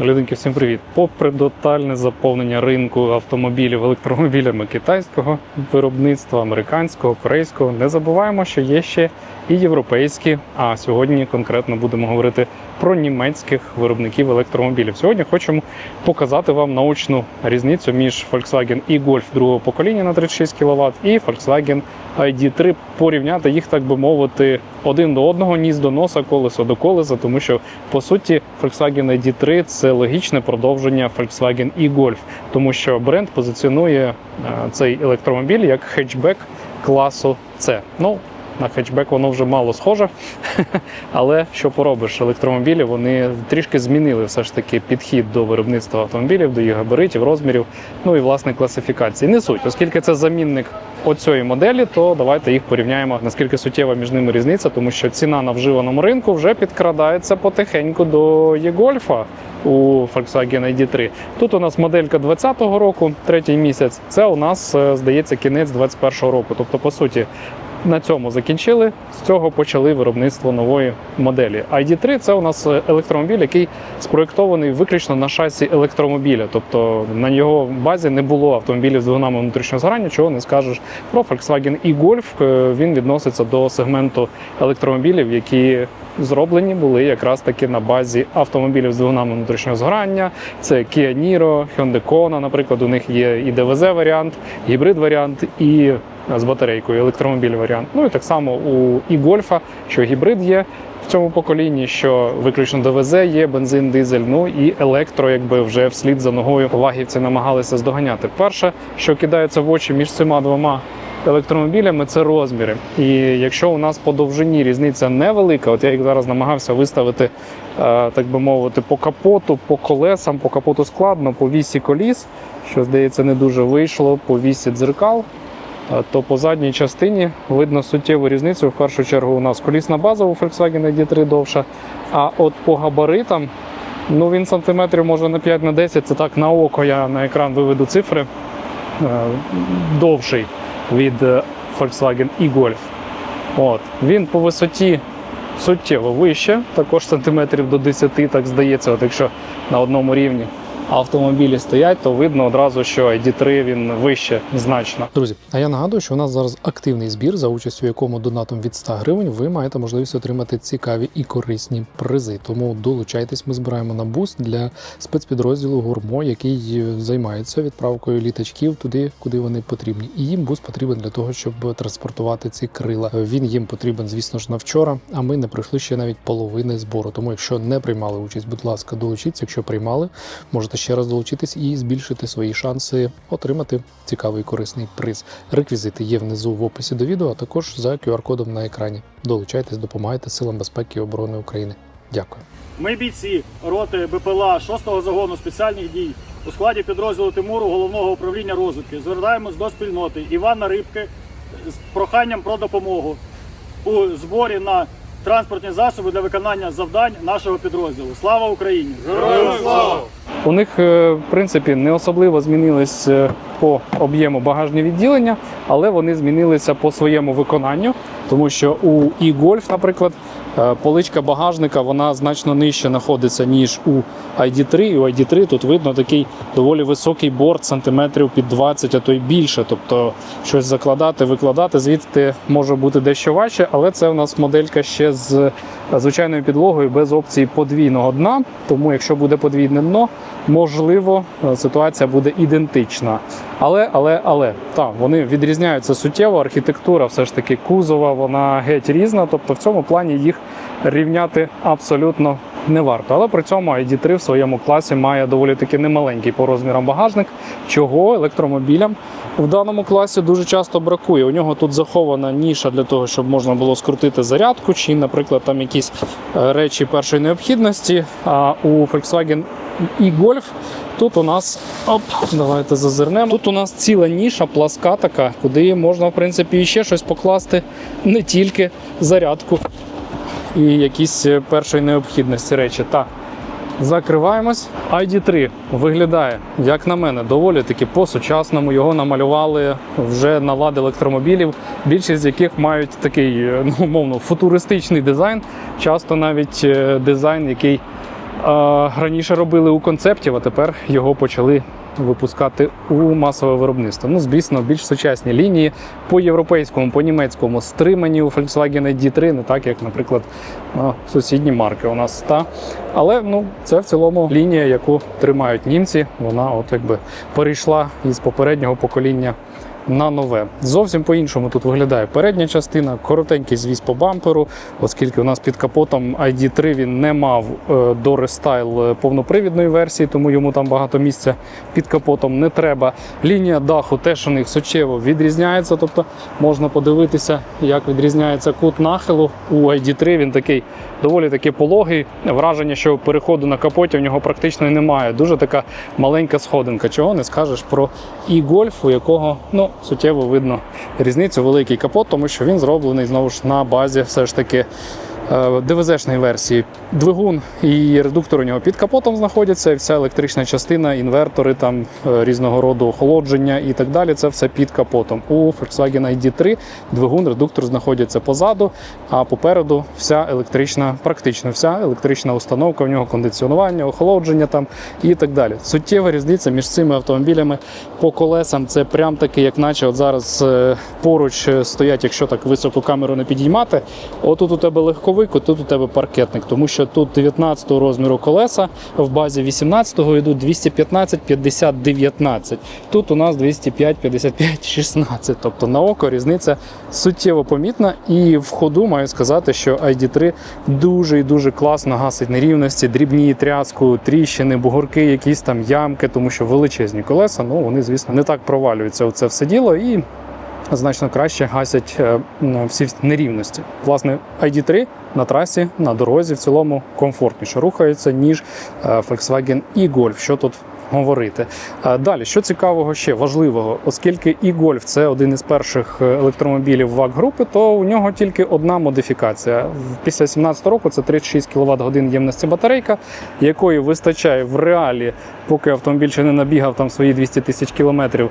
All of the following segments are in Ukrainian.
Людинки, всім привіт! Попри тотальне заповнення ринку автомобілів електромобілями китайського виробництва, американського, корейського, не забуваємо, що є ще і європейські. А сьогодні конкретно будемо говорити про німецьких виробників електромобілів. Сьогодні хочемо показати вам наочну різницю між Volkswagen e-Golf другого покоління на 36 кВт і Volkswagen ID3, порівняти їх, так би мовити, один до одного, ніс до носа, колесо до колеса, тому що по суті Volkswagen ID3 це логічне продовження Volkswagen e-Golf, тому що бренд позиціонує е, цей електромобіль як хетчбек класу C. Ну, на хетчбек воно вже мало схоже, але що поробиш, електромобілі вони трішки змінили все ж таки підхід до виробництва автомобілів, до їх габаритів, розмірів, ну і власне класифікації. Не суть, оскільки це замінник оцієї моделі, то давайте їх порівняємо, наскільки суттєва між ними різниця, тому що ціна на вживаному ринку вже підкрадається потихеньку до e-Golf у Volkswagen ID3. Тут у нас моделька 2020 року, третій місяць. Це у нас е, здається кінець 2021 року. Тобто, по суті, на цьому закінчили. З цього почали виробництво нової моделі. ID3 це у нас е, електромобіль, який спроєктований виключно на шасі електромобіля. Тобто на його базі не було автомобілів з двигунами внутрішнього згорання, чого не скажеш про Volkswagen e-Golf. Е, Він відноситься до сегменту електромобілів, які зроблені були якраз таки на базі автомобілів з двигунами внутрішнього згорання. Це Kia Niro, Hyundai Kona, наприклад, у них є і ДВЗ варіант, гібрид варіант і з батарейкою електромобіль варіант. Ну і так само у і Гольфа, що гібрид є в цьому поколінні, що виключно ДВЗ є, бензин, дизель, ну і електро, якби вже вслід за ногою вагівці намагалися здоганяти. Перше, що кидається в очі між цими двома електромобілями, це розміри. І якщо у нас по довжині різниця невелика, от я їх зараз намагався виставити, е, так би мовити, по капоту, по колесам, по капоту складно, по вісі коліс, що здається не дуже вийшло, по вісі дзеркал. То по задній частині видно суттєву різницю. В першу чергу у нас колісна база у Volkswagen ID3 довша. А от по габаритам, ну він сантиметрів може на 5 на 10, це так на око я на екран виведу цифри. е, Довший від е, Volkswagen e-Golf. От. Він по висоті суттєво вище, також сантиметрів до 10, так здається, от якщо на одному рівні автомобілі стоять, то видно одразу, що ID3 він вище значно. Друзі, а я нагадую, що у нас зараз активний збір, за участю якому донатом від 100 гривень ви маєте можливість отримати цікаві і корисні призи. Тому долучайтесь, ми збираємо на буст для спецпідрозділу Гурмо, який е, займається відправкою літачків туди, куди вони потрібні. І їм буст потрібен для того, щоб транспортувати ці крила. Він їм потрібен, звісно ж, на вчора. А ми не пройшли ще навіть половини збору. Тому, якщо не приймали участь, будь ласка, долучіться. Якщо приймали, можете ще раз долучитись і збільшити свої шанси отримати цікавий і корисний приз. Реквізити є внизу в описі до відео, а також за QR-кодом на екрані. Долучайтесь, допомагайте силам безпеки і оборони України. Дякую. Ми бійці роти БПЛА 6-го загону спеціальних дій у складі підрозділу Тимуру головного управління розвідки. Звертаємось до спільноти Івана Рибки з проханням про допомогу у зборі на транспортні засоби для виконання завдань нашого підрозділу. Слава Україні! Героям слава! У них, е, в принципі, не особливо змінились е, по об'єму багажні відділення, але вони змінилися по своєму виконанню, тому що у e-Golf, наприклад, поличка багажника вона значно нижче знаходиться, ніж у ID3. І у ID3 тут видно такий доволі високий борт, сантиметрів під 20, а то й більше. Тобто щось закладати, викладати, звідти може бути дещо важче, але це у нас моделька ще з е, звичайною підлогою без опції подвійного дна. Тому якщо буде подвійне дно, можливо, е, ситуація буде ідентична. Але, але, але так, вони відрізняються суттєво. Архітектура все ж таки кузова, вона геть різна. Тобто в цьому плані їх рівняти абсолютно не варто. Але при цьому ID3 в своєму класі має доволі таки немаленький по розмірам багажник, чого електромобілям в даному класі дуже часто бракує. У нього тут захована ніша для того, щоб можна було скрутити зарядку, чи, наприклад, там якісь е, речі першої необхідності. А у Volkswagen e-Golf тут у нас оп, давайте зазирнемо. Тут у нас ціла ніша, пласка така, куди можна, в принципі, ще щось покласти, не тільки зарядку і якісь е, першої необхідності речі. Так. Закриваємось. ID3 виглядає, як на мене, доволі таки по-сучасному. Його намалювали вже на лад електромобілів, більшість з яких мають такий, е, ну, умовно, футуристичний дизайн, часто навіть е, дизайн, який раніше робили у концептів, а тепер його почали випускати у масове виробництво. Ну, звісно, більш сучасні лінії по європейському, по німецькому стримані у Volkswagen ID3, не так як, наприклад, на сусідні марки у нас. Та. Але ну, це в цілому лінія, яку тримають німці. Вона от якби перейшла із попереднього покоління на нове. Зовсім по-іншому тут виглядає передня частина, коротенький звіз по бамперу, оскільки у нас під капотом ID3 він не мав е, до рестайл е, повнопривідної версії, тому йому там багато місця під капотом не треба. Лінія даху теж у них суттєво відрізняється, тобто можна подивитися, як відрізняється кут нахилу. У ID3 він такий доволі таки пологий. Враження, що переходу на капоті в нього практично немає. Дуже така маленька сходинка. Чого не скажеш про e-Golf, у якого ну, суттєво видно різницю, великий капот, тому що він зроблений знову ж на базі все ж таки. Е, ДВЗ-шної версії двигун і редуктор у нього під капотом знаходяться, і вся електрична частина, інвертори, там е, різного роду охолодження і так далі. Це все під капотом. У Volkswagen ID3 двигун, редуктор знаходяться позаду, а попереду вся електрична, практично вся електрична установка, в нього кондиціонування, охолодження там і так далі. Суттєва різниця між цими автомобілями по колесам. Це прям таки, як наче от зараз е, поруч стоять, якщо так високу камеру не підіймати. Отут у тебе легковик, отут у тебе паркетник, тому що тут 19 розміру колеса, в базі 18-го йдуть 215, 50, 19. Тут у нас 205, 55, 16. Тобто на око різниця суттєво помітна. І в ходу маю сказати, що ID3 дуже і дуже класно гасить нерівності, дрібні тряску, тріщини, бугорки, якісь там ямки, тому що величезні колеса, ну вони, звісно, не так провалюються у це все діло. І значно краще гасять е, всі нерівності. Власне, ID3 на трасі, на дорозі в цілому комфортніше рухається, ніж е, Volkswagen і Golf, Що тут говорити? Е, Далі, що цікавого ще важливого, оскільки e-Golf це один із перших е, електромобілів ВАГ групи, то у нього тільки одна модифікація. Після 17 року це 36 кВт годин ємності батарейка, якої вистачає в реалі, поки автомобіль ще не набігав там свої 200 тисяч кілометрів.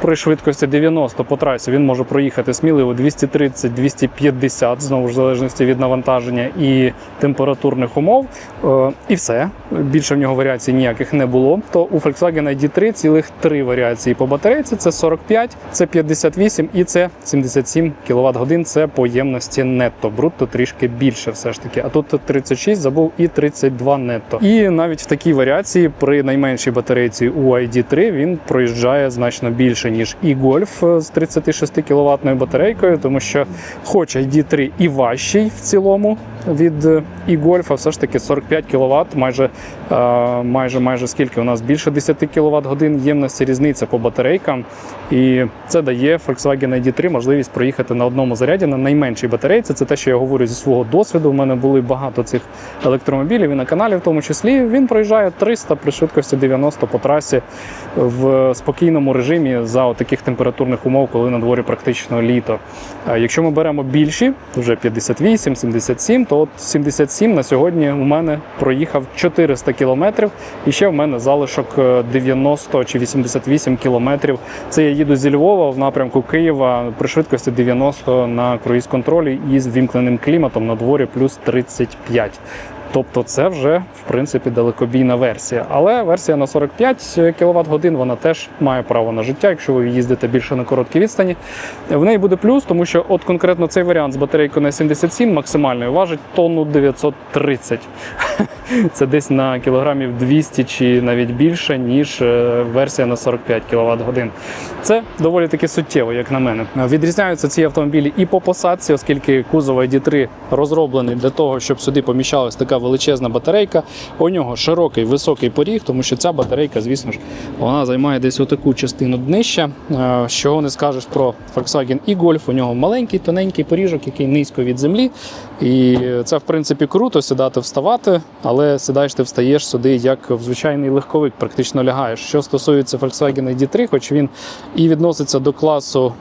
При швидкості 90 по трасі він може проїхати сміливо 230-250, знову ж в залежності від навантаження і температурних умов. Е, І все. Більше в нього варіацій ніяких не було. То у Volkswagen ID3 цілих три варіації по батарейці: це 45, це 58 і це 77 кВт годин. Це по ємності нетто. Брутто трішки більше, все ж таки. А тут 36 забув і 32 нетто. І навіть в такій варіації при найменшій батарейці у ID3 він проїжджає значно більше, ніж і Golf з 36 кВт батарейкою, тому що хоч ID3 і важчий в цілому від і Golf, все ж таки 45 кВт, майже, е, майже, майже скільки у нас більше 10 кВт годин ємності різниця по батарейкам. І це дає Volkswagen ID3 можливість проїхати на одному заряді на найменшій батарейці. Це те, що я говорю зі свого досвіду. У мене були багато цих електромобілів і на каналі, в тому числі. Він проїжджає 300 при швидкості 90 по трасі в спокійному режимі за таких температурних умов, коли на дворі практично літо. Якщо ми беремо більші, вже 58, 77, то от 77 на сьогодні у мене проїхав 400 кілометрів, і ще в мене залишок е, 90 чи 88 кілометрів. Це я їду зі Львова в напрямку Києва при швидкості 90 на круїз-контролі із вімкненим кліматом на дворі плюс 35. Тобто це вже в принципі далекобійна версія. Але версія на 45 кВт годин вона теж має право на життя, якщо ви їздите більше на короткі відстані. В неї буде плюс, тому що от конкретно цей варіант з батарейкою на 77 максимальною важить тонну 930. Це десь на кілограмів 200 чи навіть більше, ніж е, версія на 45 кВт годин. Це доволі таки суттєво, як на мене. Відрізняються ці автомобілі і по посадці, оскільки кузов ID3 розроблений для того, щоб сюди поміщалась така величезна батарейка. У нього широкий високий поріг, тому що ця батарейка, звісно ж, вона займає десь отаку частину днища. Е, Чого не скажеш про Volkswagen e-Golf. У нього маленький, тоненький поріжок, який низько від землі. І це, в принципі, круто сідати, вставати, але сідаєш, ти встаєш сюди, як в звичайний легковик, практично лягаєш. Що стосується Volkswagen ID3, хоч він і відноситься до класу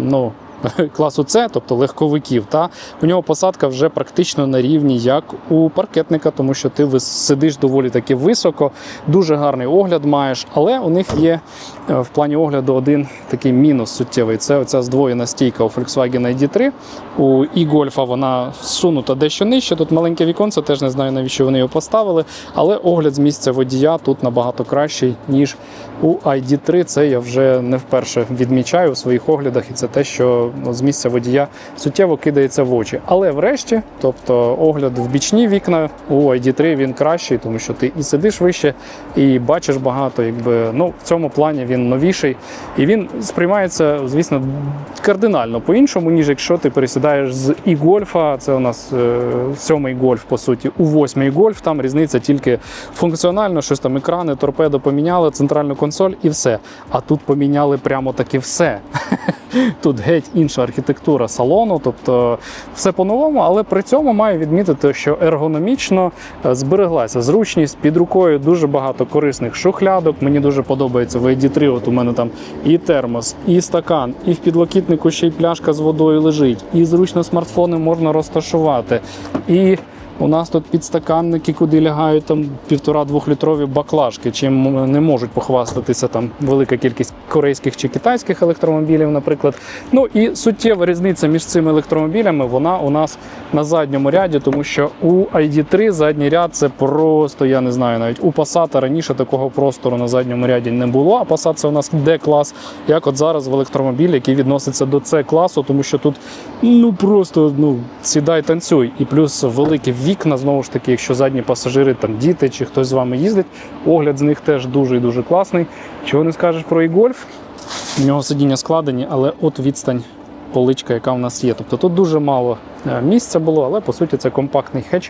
ну, класу С, тобто легковиків, та у нього посадка вже практично на рівні, як у паркетника, тому що ти сидиш доволі таки високо, дуже гарний огляд маєш, але у них є в плані огляду один такий мінус суттєвий. Це оця здвоєна стійка у Volkswagen ID3. У e-Golf вона сунута дещо нижче. Тут маленьке віконце, теж не знаю, навіщо вони його поставили. Але огляд з місця водія тут набагато кращий, ніж у ID3. Це я вже не вперше відмічаю у своїх оглядах, і це те, що ну, з місця водія суттєво кидається в очі. Але врешті, тобто огляд в бічні вікна у ID3 він кращий, тому що ти і сидиш вище, і бачиш багато. Якби ну в цьому плані він новіший, і він сприймається, звісно, кардинально по-іншому, ніж якщо ти пересідаєш з і гольфа. Це у нас е, сьомий гольф, по суті, у восьмий гольф. Там різниця тільки функціонально, щось там екрани, торпедо поміняли, центральну консоль і все. А тут поміняли прямо таки все. Тут геть інша архітектура салону, тобто все по-новому, але при цьому маю відмітити, що ергономічно е, збереглася зручність під рукою дуже багато корисних шухлядок. Мені дуже подобається в ID3. От у мене там і термос, і стакан, і в підлокітнику ще й пляшка з водою лежить, і зручно смартфони можна розташувати. І у нас тут підстаканники, куди лягають там півтора-двохлітрові баклажки, чим не можуть похвастатися там велика кількість корейських чи китайських електромобілів, наприклад. Ну і суттєва різниця між цими електромобілями вона у нас на задньому ряді, тому що у ID3 задній ряд це просто, я не знаю, навіть у Passat раніше такого простору на задньому ряді не було. А Passat це у нас D-клас, як от зараз в електромобілі, який відноситься до C класу, тому що тут ну просто ну сідай танцюй. І плюс великі знову ж таки, якщо задні пасажири, там діти чи хтось з вами їздить, огляд з них теж дуже і дуже класний. Чого не скажеш про e-Golf? У нього сидіння складені, але от відстань поличка, яка в нас є. Тобто тут дуже мало е, місця було, але по суті це компактний хедж.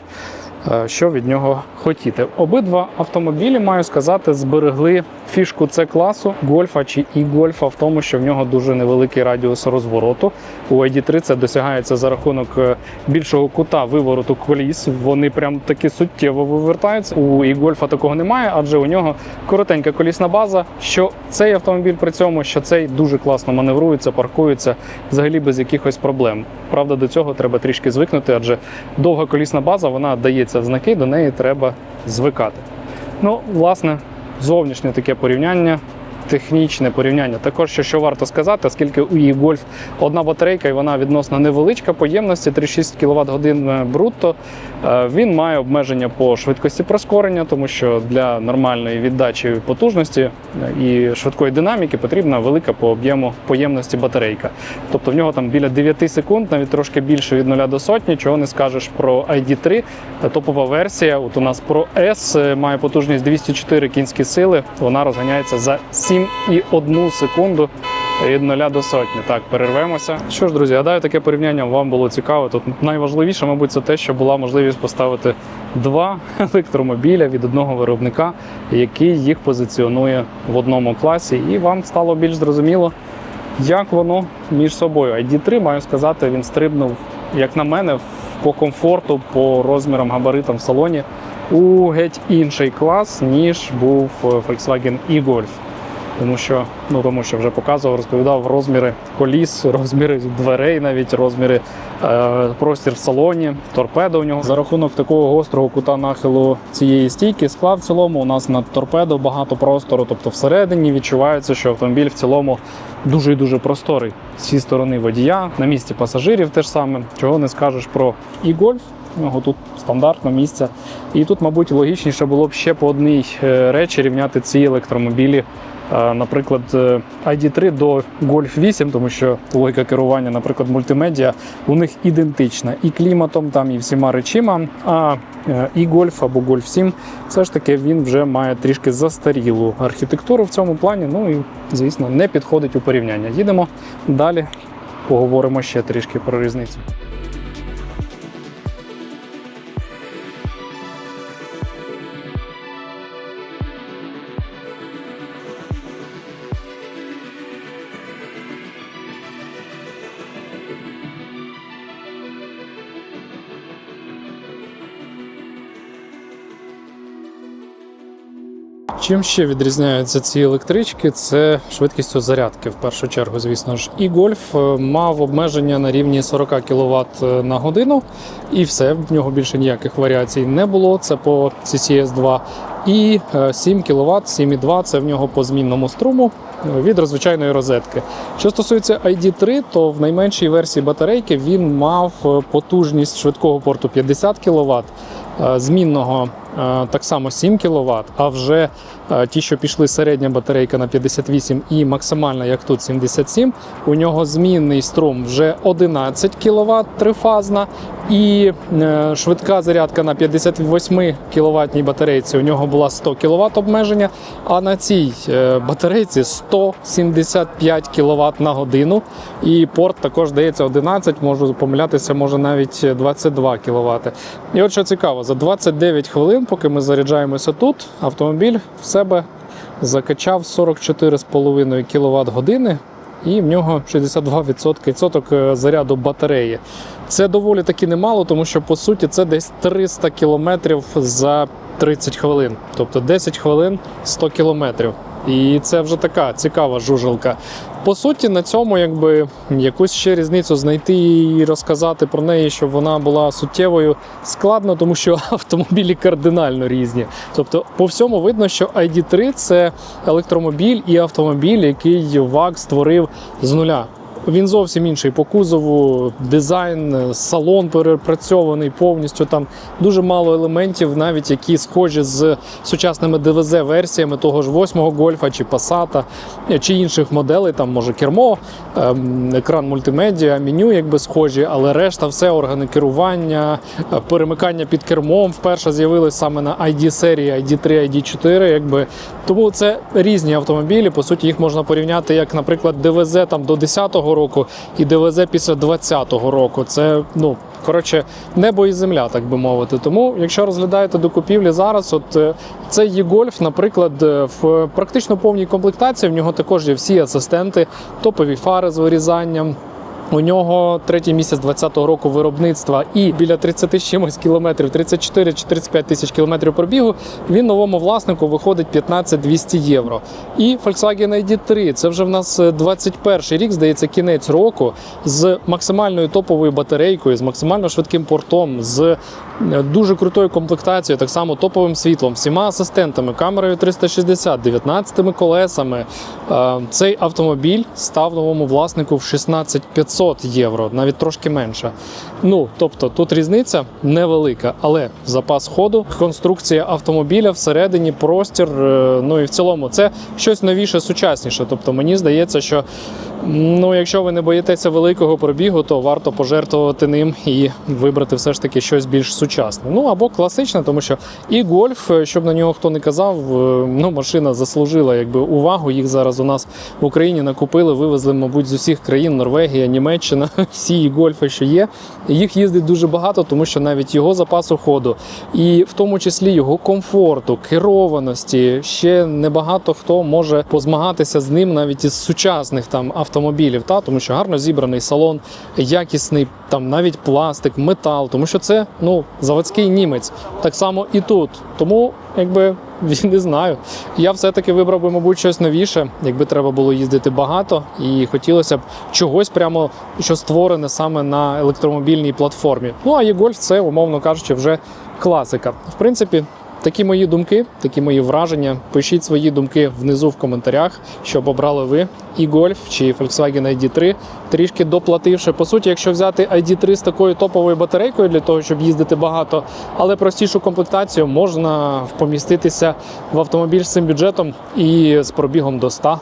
Е, Що від нього хотіти? Обидва автомобілі, маю сказати, зберегли фішку С класу гольфа чи і гольфа в тому, що в нього дуже невеликий радіус розвороту. У ID3 це досягається за рахунок е, більшого кута вивороту коліс. Вони прям таки суттєво вивертаються. У і гольфа такого немає, адже у нього коротенька колісна база. Що цей автомобіль при цьому, що цей дуже класно маневрується, паркується взагалі без якихось проблем. Правда, до цього треба трішки звикнути, адже довга колісна база вона дається в знаки, до неї треба звикати. Ну, власне, зовнішнє таке порівняння. Технічне порівняння. Також що, що варто сказати, оскільки у її гольф одна батарейка і вона відносно невеличка по ємності 36 кВт годин брутто. Е, Він має обмеження по швидкості прискорення, тому що для нормальної віддачі потужності е, і швидкої динаміки потрібна велика по об'єму по ємності батарейка. Тобто в нього там біля 9 секунд, навіть трошки більше від 0 до сотні. Чого не скажеш про ID3. Топова версія. От у нас Pro S е, має потужність 204 кінські сили. Вона розганяється за 7,1 секунду від 0 до сотні. Так, перервемося. Що ж, друзі, гадаю, таке порівняння вам було цікаво. Тут найважливіше, мабуть, це те, що була можливість поставити два електромобіля від одного виробника, який їх позиціонує в одному класі, і вам стало більш зрозуміло, як воно між собою. ID3, маю сказати, він стрибнув, як на мене, по комфорту, по розмірам, габаритам в салоні у геть інший клас, ніж був е, Volkswagen e-Golf. Тому що, ну тому що вже показував, розповідав розміри коліс, розміри дверей, навіть розміри е, простір в салоні, торпедо у нього. За рахунок такого гострого кута нахилу цієї стійки склад в цілому у нас на торпедо багато простору. Тобто всередині відчувається, що автомобіль в цілому дуже і дуже просторий. Зі сторони водія, на місці пасажирів теж саме. Чого не скажеш про e-Golf. У нього тут стандартне місце. І тут, мабуть, логічніше було б ще по одній е, речі рівняти ці електромобілі. Е, Наприклад, е, ID3 до Golf 8, тому що логіка керування, наприклад, мультимедіа у них ідентична і кліматом, там, і всіма речима. А е, і Golf або Golf 7 все ж таки він вже має трішки застарілу архітектуру в цьому плані. Ну і звісно не підходить у порівняння. Їдемо далі, поговоримо ще трішки про різницю. Чим ще відрізняються ці електрички? Це швидкістю зарядки в першу чергу, звісно ж. І гольф е, мав обмеження на рівні 40 кВт на годину, і все, в нього більше ніяких варіацій не було. Це по CCS 2. І е, 7 кВт, 7,2 це в нього по змінному струму е, від звичайної розетки. Що стосується ID3, то в найменшій версії батарейки він мав е, потужність швидкого порту 50 кВт, е, змінного е, так само 7 кВт, а вже е, ті, що пішли середня батарейка на 58 і максимальна, як тут 77, у нього змінний струм вже 11 кВт трифазна, і е, швидка зарядка на 58 кВт батарейці у нього була 100 кВт обмеження, а на цій е, батарейці 175 кВт на годину. І порт також дається 11, можу помилятися, може навіть 22 кВт. І от що цікаво, за 29 хвилин, поки ми заряджаємося тут, автомобіль в себе закачав 44,5 кВт години. І в нього 62% відсоток е, заряду батареї. Це доволі таки немало, тому що по суті це десь 300 кілометрів за 30 хвилин. Тобто 10 хвилин 100 кілометрів. І це вже така цікава жужелка. По суті, на цьому якби якусь ще різницю знайти і розказати про неї, щоб вона була суттєвою, складно, тому що автомобілі кардинально різні. Тобто, по всьому видно, що ID3 це електромобіль і автомобіль, який ВАК створив з нуля. Він зовсім інший по кузову, дизайн, салон перепрацьований повністю. Там дуже мало елементів, навіть які схожі з сучасними ДВЗ-версіями того ж 8-го гольфа чи Passat, чи інших моделей. Там може кермо, ем, екран мультимедіа, меню якби схожі, але решта все органи керування, е, перемикання під кермом вперше з'явились саме на ID серії, ID3, ID4. Якби тому це різні автомобілі. По суті, їх можна порівняти як, наприклад, ДВЗ там до 10-го року і ДВЗ після 20-го року. Це ну. Коротше, небо і земля, так би мовити. Тому, якщо розглядаєте до купівлі зараз, от е, цей Є-Гольф, наприклад, е, в практично повній комплектації в нього також є всі асистенти, топові фари з вирізанням. У нього третій місяць 20-го року виробництва і біля 30 чимось кілометрів, 34 чи 35 тисяч кілометрів пробігу. Він новому власнику виходить 15 200 євро. І Volkswagen ID3, це вже в нас 21 рік, здається, кінець року з максимальною топовою батарейкою, з максимально швидким портом, з е, дуже крутою комплектацією, так само топовим світлом, всіма асистентами, камерою 360, 19 колесами. Е, Цей автомобіль став новому власнику в 16 500 євро, навіть трошки менше. Ну тобто тут різниця невелика, але запас ходу, конструкція автомобіля всередині, простір. е, Ну і в цілому це щось новіше, сучасніше. Тобто мені здається, що ну, якщо ви не боїтеся великого пробігу, то варто пожертвувати ним і вибрати все ж таки щось більш сучасне. Ну або класичне, тому що і гольф, е, щоб на нього хто не казав, е, ну машина заслужила якби увагу. Їх зараз у нас в Україні накупили, вивезли, мабуть, з усіх країн Норвегія, Німеччина, всі гольфи, що є. Їх їздить дуже багато, тому що навіть його запасу ходу, і в тому числі його комфорту, керованості. Ще небагато хто може позмагатися з ним навіть із сучасних там автомобілів, та тому що гарно зібраний салон, якісний там навіть пластик, метал, тому що це ну заводський німець. Так само і тут. Тому якби не знаю. Я все-таки вибрав би, мабуть, щось новіше, якби треба було їздити багато, і хотілося б чогось прямо, що створене саме на електромобільній платформі. Ну а є-гольф це, умовно кажучи, вже класика. В принципі. Такі мої думки, такі мої враження. Пишіть свої думки внизу в коментарях, щоб обрали ви і Golf чи Volkswagen ID3, трішки доплативши. По суті, якщо взяти ID3 з такою топовою батарейкою для того, щоб їздити багато, але простішу комплектацію, можна поміститися в автомобіль з цим бюджетом і з пробігом до 100.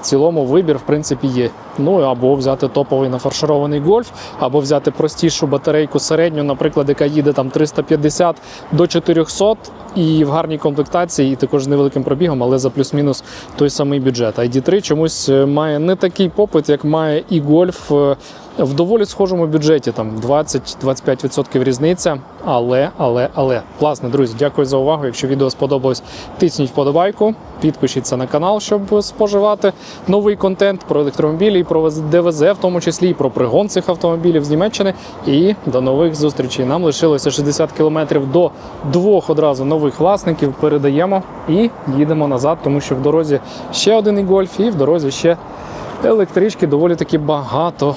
В цілому вибір, в принципі, є. Ну або взяти топовий нафарширований гольф, або взяти простішу батарейку середню, наприклад, яка їде там 350 до 400 і в гарній комплектації, і також з невеликим пробігом, але за плюс-мінус той самий бюджет. ID3 чомусь е, має не такий попит, як має і гольф. В доволі схожому бюджеті, там 20-25% різниця. Але, але, але. Класно, друзі, дякую за увагу. Якщо відео сподобалось, тисніть вподобайку, підпишіться на канал, щоб споживати новий контент про електромобілі і про ДВЗ, в тому числі і про пригон цих автомобілів з Німеччини. І до нових зустрічей. Нам лишилося 60 кілометрів до двох одразу нових власників. Передаємо і їдемо назад, тому що в дорозі ще один і гольф, і в дорозі ще електрички доволі таки багато.